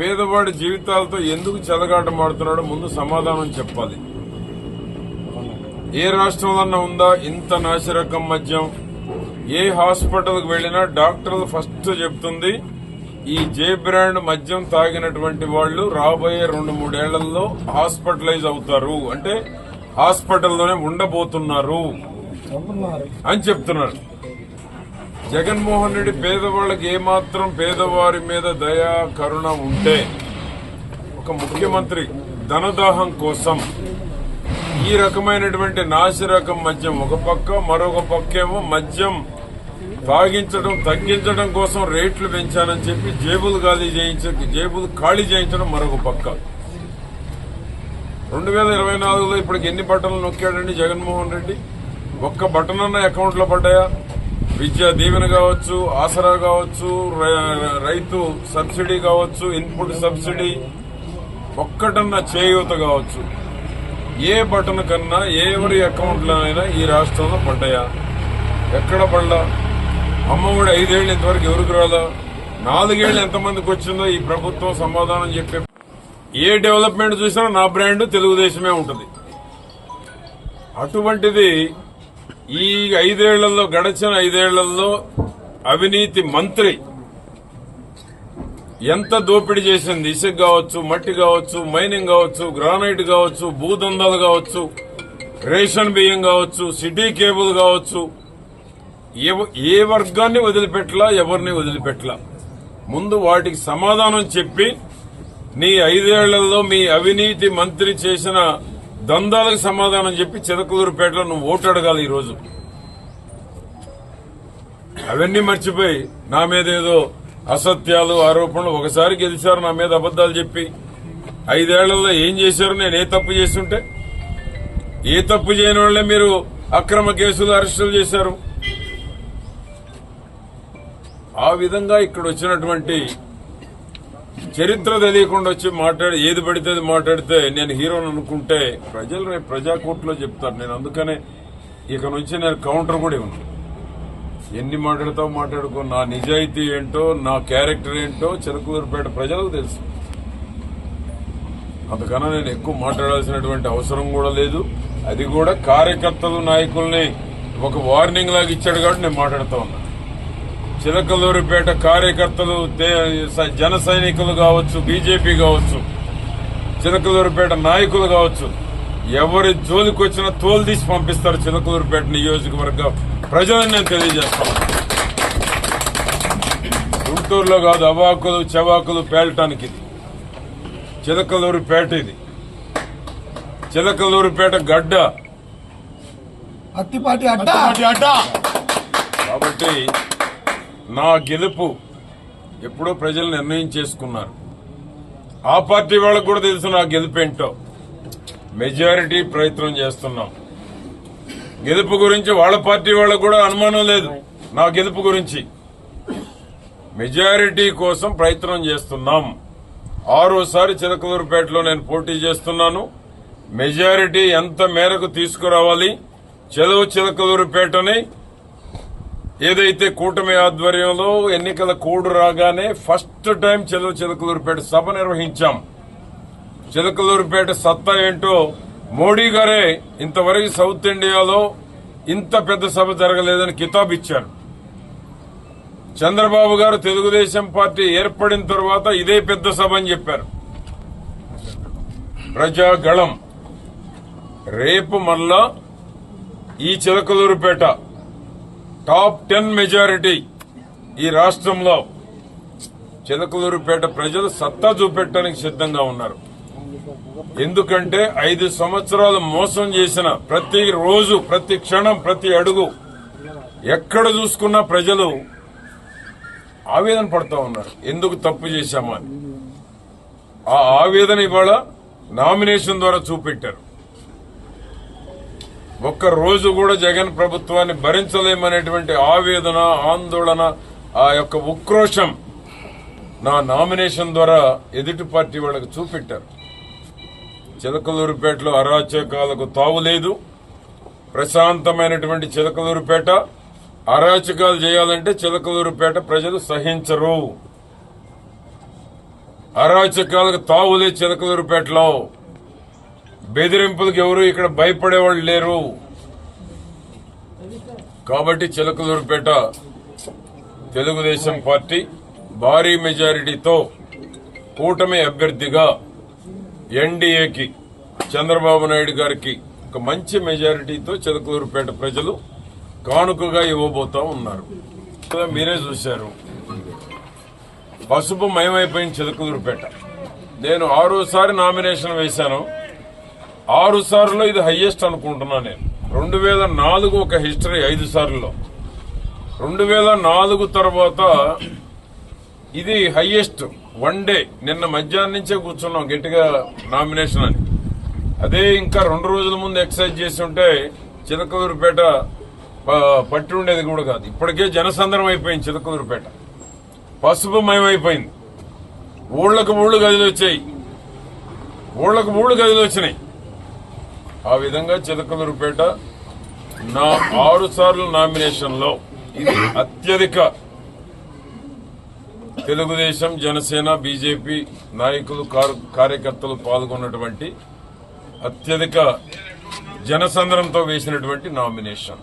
పేదవాడి జీవితాలతో ఎందుకు చెలగాటమాడుతున్నాడో ముందు సమాధానం చెప్పాలి. ఏ రాష్ట్రంలో ఉందా ఇంత నాసిరకం మద్యం? ఏ హాస్పిటల్కి వెళ్ళినా డాక్టర్లు ఫస్ట్ చెప్తుంది ఈ జే బ్రాండ్ మద్యం తాగినటువంటి వాళ్ళు రాబోయే రెండు మూడేళ్ళలో హాస్పిటలైజ్ అవుతారు. అంటే హాస్పిటల్లోనే ఉండబోతున్నారు. అని చెప్తున్నారు. జగన్మోహన్ రెడ్డి పేదవాళ్ళకి ఏమాత్రం పేదవారి మీద దయా కరుణ ఉంటే ఒక ముఖ్యమంత్రి ధనదాహం కోసం ఈ రకమైనటువంటి నాసిరకం మద్యం ఒక పక్క మరొక పక్కేమో మద్యం తాగించడం తగ్గించడం కోసం రేట్లు పెంచానని చెప్పి జేబులు ఖాళీ చేయించ జేబులు ఖాళీ చేయించడం మరొక పక్క. రెండు వేల ఇరవై నాలుగులో ఇప్పటికి ఎన్ని బట్టలు నొక్కాడండి జగన్మోహన్ రెడ్డి? ఒక్క బటన్ అన్న పడ్డాయా? విద్యా దీవెన కావచ్చు ఆసరా కావచ్చు రై- రైతు సబ్సిడీ కావచ్చు ఇన్పుట్ సబ్సిడీ ఒక్కటన్నా చేయూత కావచ్చు. ఏ బటన్ కన్నా ఎవరి అకౌంట్లోనైనా ఈ రాష్ట్రంలో పడ్డాయా? ఎక్కడ పడ్డా? అమ్మఒడి ఐదేళ్ళు ఇంతవరకు ఎవరికి రాదా నాలుగేళ్ళు ఎంతమందికి వచ్చిందో ఈ ప్రభుత్వం సమాధానం చెప్పే ఏ డెవలప్మెంట్ చూసినా నా బ్రాండ్ తెలుగుదేశమే ఉంటుంది. అటువంటిది ఈ ఐదేళ్ళలో గడచిన ఐదేళ్ళలో అవినీతి మంత్రి ఎంత దోపిడీ చేసింది? ఇసుక కావచ్చు మట్టి కావచ్చు మైనింగ్ కావచ్చు గ్రానైట్ కావచ్చు భూదందాలు కావచ్చు రేషన్ బియ్యం కావచ్చు సిటీ కేబుల్ కావచ్చు. ఏ వర్గాన్ని వదిలిపెట్టలా ఎవరిని వదిలిపెట్టలా? ముందు వాటికి సమాధానం చెప్పి నీ ఐదేళ్ళలో మీ అవినీతి మంత్రి చేసిన దందాలకు సమాధానం చెప్పి చిదకలూరుపేటలో నువ్వు ఓటు అడగాలి ఈరోజు. అవన్నీ మర్చిపోయి నా మీద ఏదో అసత్యాలు ఆరోపణలు ఒకసారి గెలిచారు నా మీద అబద్దాలు చెప్పి ఐదేళ్ళలో ఏం చేశారు నేను ఏ తప్పు చేస్తుంటే? ఏ తప్పు చేయని వాళ్ళే మీరు అక్రమ కేసులు అరెస్టులు చేశారు. ఆ విధంగా ఇక్కడ వచ్చినటువంటి చరిత్ర తెలియకుండా వచ్చి మాట్లాడి ఏది పడితే అది మాట్లాడితే నేను హీరోని అనుకుంటే ప్రజలు రేపు ప్రజాకోర్టులో చెప్తారు. నేను అందుకనే ఇక నుంచి నేను కౌంటర్ కూడా ఇవ్వను. ఎన్ని మాట్లాడతావు మాట్లాడుకో నా నిజాయితీ ఏంటో నా క్యారెక్టర్ ఏంటో చిరకూరుపేట ప్రజలకు తెలుసు. అందుకన్నా నేను ఎక్కువ మాట్లాడాల్సినటువంటి అవసరం కూడా లేదు. అది కూడా కార్యకర్తలు నాయకుల్ని ఒక వార్నింగ్ లాగా ఇచ్చాడు కాబట్టి నేను మాట్లాడుతా ఉన్నా. చిలకలూరిపేట కార్యకర్తలు జన సైనికులు కావచ్చు బీజేపీ కావచ్చు చిలకలూరిపేట నాయకులు కావచ్చు ఎవరి జోలికి వచ్చినా తోలు తీసి పంపిస్తారు చిలకలూరిపేట నియోజకవర్గ ప్రజలని నేను తెలియజేస్తాను. గుంటూరులో కాదు అవాకులు చవాకులు పేలటానికి ఇది. చిలకలూరిపేట ఇది. చిలకలూరిపేట గడ్డ. అత్తిపాటి అడ్డ. కాబట్టి నా గెలుపు ఎప్పుడో ప్రజలు నిర్ణయం చేసుకున్నారు. ఆ పార్టీ వాళ్ళకు కూడా తెలుసు నా గెలుపు ఏంటో మెజారిటీ ప్రయత్నం చేస్తున్నాం. గెలుపు గురించి వాళ్ళ పార్టీ వాళ్ళకు కూడా అనుమానం లేదు. నా గెలుపు గురించి. మెజారిటీ కోసం ప్రయత్నం చేస్తున్నాం. ఆరోసారి చిలకలూరుపేటలో నేను పోటీ చేస్తున్నాను. మెజారిటీ ఎంత మేరకు తీసుకురావాలి? చెలవు చిలకలూరుపేటని ఏదైతే కూటమి ఆధ్వర్యంలో ఎన్నికల కోడ్ రాగానే ఫస్ట్ టైం చెలవు చిలకలూరుపేట సభ నిర్వహించాం. చిలకలూరుపేట సత్తా ఏంటో మోడీ గారే ఇంతవరకు సౌత్ ఇండియాలో ఇంత పెద్ద సభ జరగలేదని కితాబ్ ఇచ్చారు. చంద్రబాబు గారు తెలుగుదేశం పార్టీ ఏర్పడిన తర్వాత ఇదే పెద్ద సభ అని చెప్పారు. ప్రజాగళం. రేపు మళ్ళా ఈ చిలకలూరుపేట టాప్ టెన్ మెజారిటీ ఈ రాష్ట్రంలో చిలకలూరుపేట ప్రజలు సత్తా చూపెట్టడానికి సిద్ధంగా ఉన్నారు. ఎందుకంటే ఐదు సంవత్సరాలు మోసం చేసిన ప్రతి రోజు ప్రతి క్షణం ప్రతి అడుగు ఎక్కడ చూసుకున్నా ప్రజలు ఆవేదన పడుతూ ఉన్నారు. ఎందుకు తప్పు చేశామని ఆ ఆవేదన ఇవాళ నామినేషన్ ద్వారా చూపెట్టారు. ఒక్క రోజు కూడా జగన్ ప్రభుత్వాన్ని భరించలేమనేటువంటి ఆవేదన ఆందోళన ఆ యొక్క ఉక్రోషం నా నామినేషన్ ద్వారా ఎదుటి పార్టీ వాళ్ళకు చూపెట్టారు. చిలకలూరుపేటలో అరాచకాలకు తావులేదు ప్రశాంతమైనటువంటి చిలకలూరుపేట. అరాచకాలు చేయాలంటే చిలకలూరుపేట ప్రజలు సహించరు. అరాచకాలకు తావులే చిలకలూరుపేటలో. బెదిరింపులకు ఎవరు ఇక్కడ భయపడేవాళ్ళు లేరు. కాబట్టి చిలకలూరుపేట తెలుగుదేశం పార్టీ భారీ మెజారిటీతో కూటమి అభ్యర్థిగా ఎన్డీఏకి చంద్రబాబు నాయుడు గారికి ఒక మంచి మెజారిటీతో చిలకలూరుపేట ప్రజలు కానుకగా ఇవ్వబోతా ఉన్నారు. మీరే చూశారు. పసుపు మయమైపోయిన చిలకలూరుపేట. నేను ఆరోసారి నామినేషన్ వేశాను. ఆరు సార్లు ఇది హైయెస్ట్ అనుకుంటున్నా నేను. రెండు వేల నాలుగు ఒక హిస్టరీ ఐదు సార్లు. రెండు వేల నాలుగు తర్వాత ఇది హయ్యెస్ట్ వన్ డే. నిన్న మధ్యాహ్నం నుంచే కూర్చున్నాం గట్టిగా నామినేషన్ అని. అదే ఇంకా రెండు రోజుల ముందు ఎక్సైజ్ చేసి ఉంటే చిలకూరుపేట ప- పట్టి ఉండేది కూడా కాదు. ఇప్పటికే జనసంద్రం అయిపోయింది చిలకూరుపేట పసుపు మయమైపోయింది ఊళ్ళకు ఊళ్ళు గదిలు వచ్చాయి. ఊళ్ళకు ఊళ్ళు గదిలు వచ్చినాయి. ఆ విధంగా చిలకలూరుపేట నా ఆరు సార్లు నామినేషన్లో ఇది అత్యధిక తెలుగుదేశం జనసేన బీజేపీ నాయకులు కార్యకర్తలు పాల్గొన్నటువంటి అత్యధిక జనసంద్రంతో వేసినటువంటి నామినేషన్.